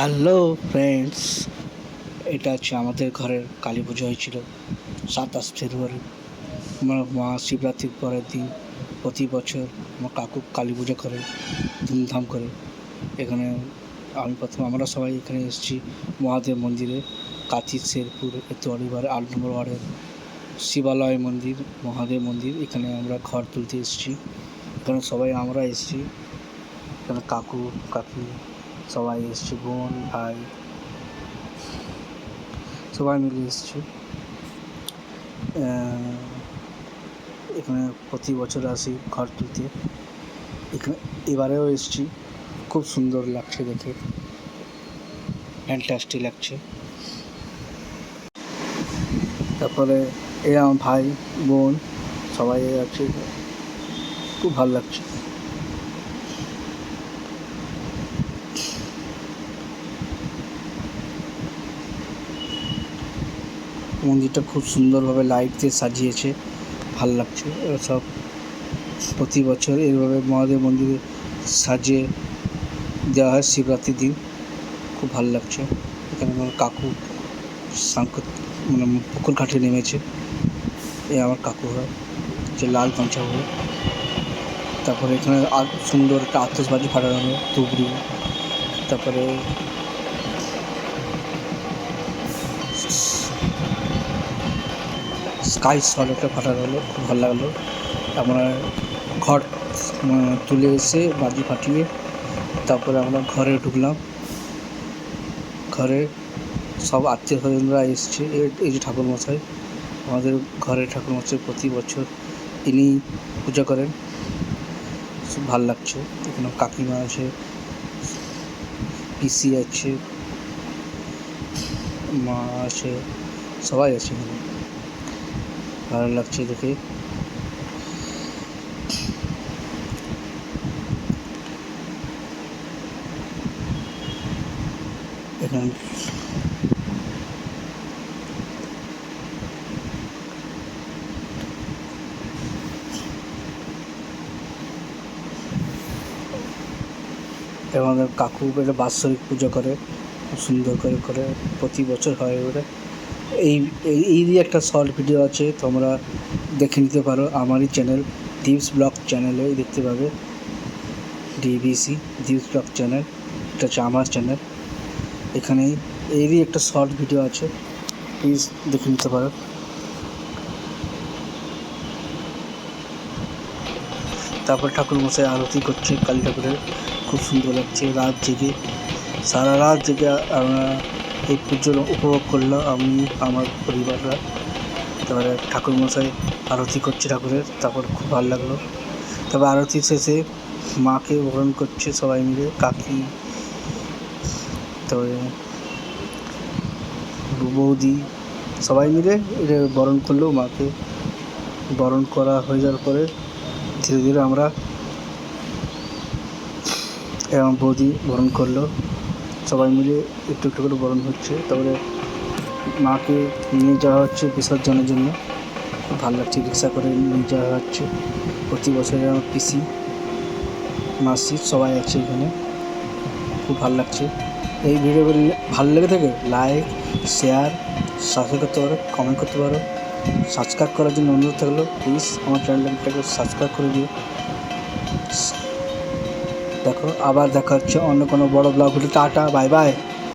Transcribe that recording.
Hello friends এটা হচ্ছে আমাদের ঘরের কালী পুজো হয়েছিল সাতাশ ফেব্রুয়ারি। আমার মা শিবরাত্রির পরের দিন প্রতি বছর আমার কাকু কালী পুজো করে, ধুমধাম করে। এখানে আমি প্রথম, আমরা সবাই এখানে এসেছি মহাদেব মন্দিরে কাঁথি শেরপুর তোয়ারিবার আট নম্বর ওয়ার্ডের শিবালয় মন্দির, মহাদেব মন্দির। এখানে আমরা ঘর তুলতে এসেছি। এখানে সবাই, আমরা এসেছি। এখানে কাকু, কাকি সবাই এসেছি, বোন, ভাই। সবাই মিলে এসেছি। এখানে প্রতি বছর আসি ঘর তুলতে। এখানে এবারেও এসেছি। খুব সুন্দর লাগছে দেখে। ফ্যান্টাস্টি লাগছে। তারপরে এ আমার ভাই, বোন, সবাই আছে। খুব ভালো লাগছে। মন্দিরটা খুব সুন্দরভাবে লাইট দিয়ে সাজিয়েছে, ভালো লাগছে। সব প্রতি বছর এইভাবে মহাদেব মন্দিরে সাজিয়ে দেওয়া হয় শিবরাত্রির দিন। খুব ভালো লাগছে। এখানে আমার কাকু স্নান মানে পুকুর ঘাটে নেমেছে। এ আমার কাকু হয়, যে লাল গামছা পরে। তারপরে এখানে সুন্দর একটা আতসবাজি ফাটানো হলো তুবড়ি তারপরে শট একটা ফাটানো হলো খুব ভালো লাগল। আমরা ঘর তুলে এসে বাজি ফাটিয়ে তারপরে আমরা ঘরে ঢুকলাম। ঘরে সব আত্মীয় স্বজনরা এসছে এই যে ঠাকুরমশাই, আমাদের ঘরের ঠাকুরমশাই প্রতি বছর ইনি পূজা করেন। খুব ভালো লাগছে। এখানে কাকিমা আছে, পিসি আছে, মা আছে, সবাই আছে এখানে। ভালো লাগছে দেখে। এখানে। কাকু বাৎসরিক পুজো করে, খুব সুন্দর করে করে প্রতি বছর হয় ওটা এই এই এই একটা শর্ট ভিডিও আছে, তোমরা দেখে নিতে পারো আমারই চ্যানেল ডিপস ব্লগ চ্যানেলে দেখতে পাবে। ডিবিসি ডিপস ব্লগ চ্যানেল এটা হচ্ছে আমার চ্যানেল এখানে এরই একটা শর্ট ভিডিও আছে প্লিজ দেখে নিতে পারো। তারপর ঠাকুর মশাই আরতি করছে, কালী ঠাকুরের, খুব সুন্দর লাগছে, রাত জেগে, সারা রাত জেগে আমরা এই পুজোর উপভোগ করলাম আমি, আমার পরিবাররা, তারপরে ঠাকুর মশাই আরতি করছে ঠাকুরের, তারপর খুব ভালো লাগল। তারপর আরতি শেষে মাকে বরণ করছে সবাই মিলে, কাকি, তারপরে বৌদি, সবাই মিলে এটা বরণ করল, মাকে বরণ করা হয়ে যাওয়ার পরে ধীরে ধীরে আমরা, এবং বৌদি বরণ করল। সবাই মিলে একটু একটু করে বরণ হচ্ছে। তারপরে মাকে নিয়ে যাওয়া হচ্ছে বিসর্জনের জন্য। ভালো লাগছে রিক্সা করে নিয়ে যাওয়া হচ্ছে। প্রতি বছরে আমার পিসি, মাসি সবাই আছে এখানে। খুব ভালো লাগছে। এই ভিডিওগুলি ভালো লেগে থাকে লাইক শেয়ার সাবস্ক্রাইব করতে পারো কমেন্ট করতে পারো। সাবস্ক্রাইব করার জন্য অনুরোধ থাকল প্লিজ আমার চ্যানেলটাকে সাবস্ক্রাইব করে দিও। দেখো আবার দেখা হচ্ছে অন্য কোনো বড় ব্লগ হলে টাটা বাই বাই